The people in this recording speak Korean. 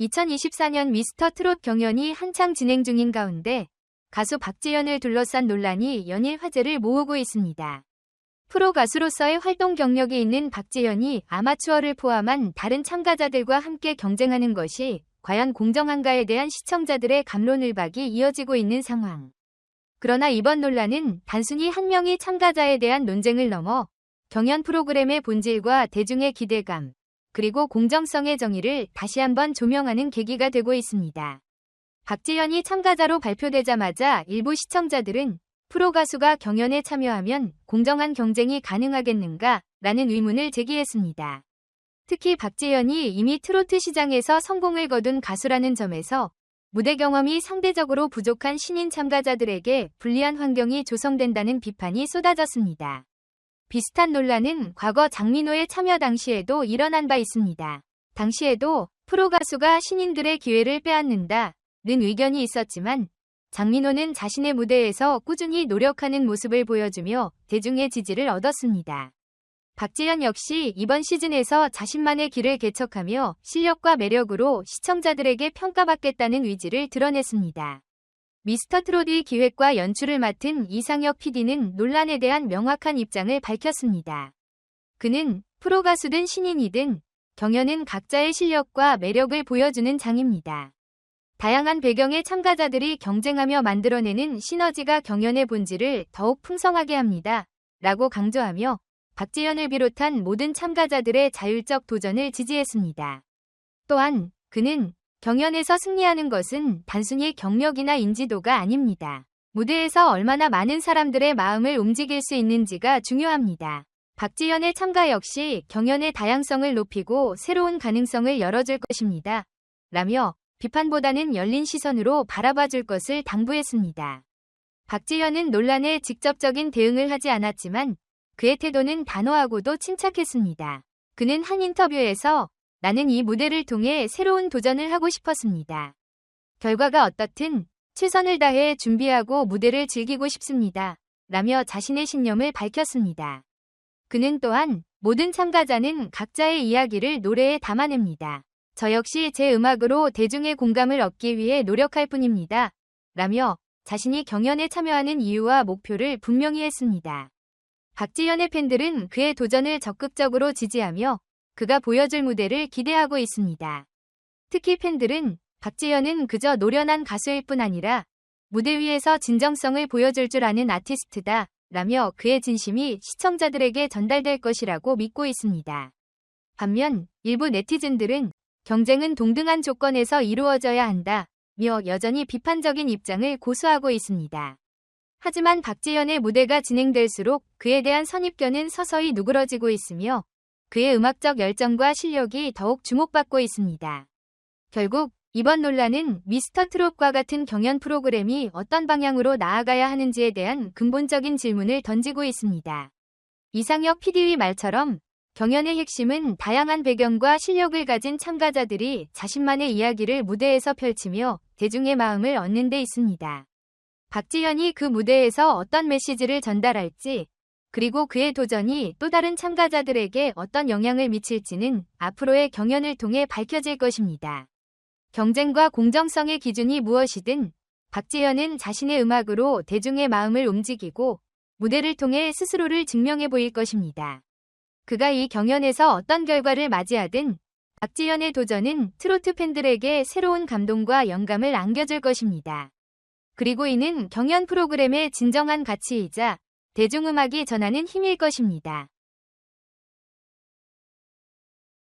2024년 미스터 트롯 경연이 한창 진행 중인 가운데 가수 박지현을 둘러싼 논란이 연일 화제를 모으고 있습니다. 프로 가수로서의 활동 경력이 있는 박지현이 아마추어를 포함한 다른 참가자들과 함께 경쟁하는 것이 과연 공정한가에 대한 시청자들의 감론을박이 이어지고 있는 상황. 그러나 이번 논란은 단순히 한 명의 참가자에 대한 논쟁을 넘어 경연 프로그램의 본질과 대중의 기대감, 그리고 공정성의 정의를 다시 한번 조명하는 계기가 되고 있습니다. 박지현이 참가자로 발표되자마자 일부 시청자들은 프로 가수가 경연에 참여하면 공정한 경쟁이 가능하겠는가? 라는 의문을 제기했습니다. 특히 박지현이 이미 트로트 시장에서 성공을 거둔 가수라는 점에서 무대 경험이 상대적으로 부족한 신인 참가자들에게 불리한 환경이 조성된다는 비판이 쏟아졌습니다. 비슷한 논란은 과거 장민호의 참여 당시에도 일어난 바 있습니다. 당시에도 프로 가수가 신인들의 기회를 빼앗는다는 의견이 있었지만 장민호는 자신의 무대에서 꾸준히 노력하는 모습을 보여주며 대중의 지지를 얻었습니다. 박지현 역시 이번 시즌에서 자신만의 길을 개척하며 실력과 매력으로 시청자들에게 평가받겠다는 의지를 드러냈습니다. 미스터 트롯의 기획과 연출을 맡은 이상혁 PD는 논란에 대한 명확한 입장을 밝혔습니다. 그는 프로 가수든 신인이든 경연은 각자의 실력과 매력을 보여주는 장입니다. 다양한 배경의 참가자들이 경쟁하며 만들어내는 시너지가 경연의 본질을 더욱 풍성하게 합니다. 라고 강조하며 박지현을 비롯한 모든 참가자들의 자율적 도전을 지지했습니다. 또한 그는 경연에서 승리하는 것은 단순히 경력이나 인지도가 아닙니다. 무대에서 얼마나 많은 사람들의 마음을 움직일 수 있는지가 중요합니다. 박지현의 참가 역시 경연의 다양성을 높이고 새로운 가능성을 열어줄 것입니다. 라며 비판보다는 열린 시선으로 바라봐 줄 것을 당부했습니다. 박지현은 논란에 직접적인 대응을 하지 않았지만 그의 태도는 단호하고도 침착했습니다. 그는 한 인터뷰에서 나는 이 무대를 통해 새로운 도전을 하고 싶었습니다. 결과가 어떻든 최선을 다해 준비하고 무대를 즐기고 싶습니다. 라며 자신의 신념을 밝혔습니다. 그는 또한 모든 참가자는 각자의 이야기를 노래에 담아냅니다. 저 역시 제 음악으로 대중의 공감을 얻기 위해 노력할 뿐입니다. 라며 자신이 경연에 참여하는 이유와 목표를 분명히 했습니다. 박지현의 팬들은 그의 도전을 적극적으로 지지하며 그가 보여줄 무대를 기대하고 있습니다. 특히 팬들은 박지현은 그저 노련한 가수일 뿐 아니라 무대 위에서 진정성을 보여줄 줄 아는 아티스트다 라며 그의 진심이 시청자들에게 전달될 것이라고 믿고 있습니다. 반면 일부 네티즌들은 경쟁은 동등한 조건에서 이루어져야 한다 며 여전히 비판적인 입장을 고수하고 있습니다. 하지만 박지현의 무대가 진행될수록 그에 대한 선입견은 서서히 누그러지고 있으며 그의 음악적 열정과 실력이 더욱 주목받고 있습니다. 결국 이번 논란은 미스터 트롯과 같은 경연 프로그램이 어떤 방향으로 나아가야 하는지에 대한 근본적인 질문을 던지고 있습니다. 이상혁 PD의 말처럼 경연의 핵심은 다양한 배경과 실력을 가진 참가자들이 자신만의 이야기를 무대에서 펼치며 대중의 마음을 얻는 데 있습니다. 박지현이 그 무대에서 어떤 메시지를 전달할지 그리고 그의 도전이 또 다른 참가자들에게 어떤 영향을 미칠지는 앞으로의 경연을 통해 밝혀질 것입니다. 경쟁과 공정성의 기준이 무엇이든 박지현은 자신의 음악으로 대중의 마음을 움직이고 무대를 통해 스스로를 증명해 보일 것입니다. 그가 이 경연에서 어떤 결과를 맞이하든 박지현의 도전은 트로트 팬들에게 새로운 감동과 영감을 안겨줄 것입니다. 그리고 이는 경연 프로그램의 진정한 가치이자 대중음악이 전하는 힘일 것입니다.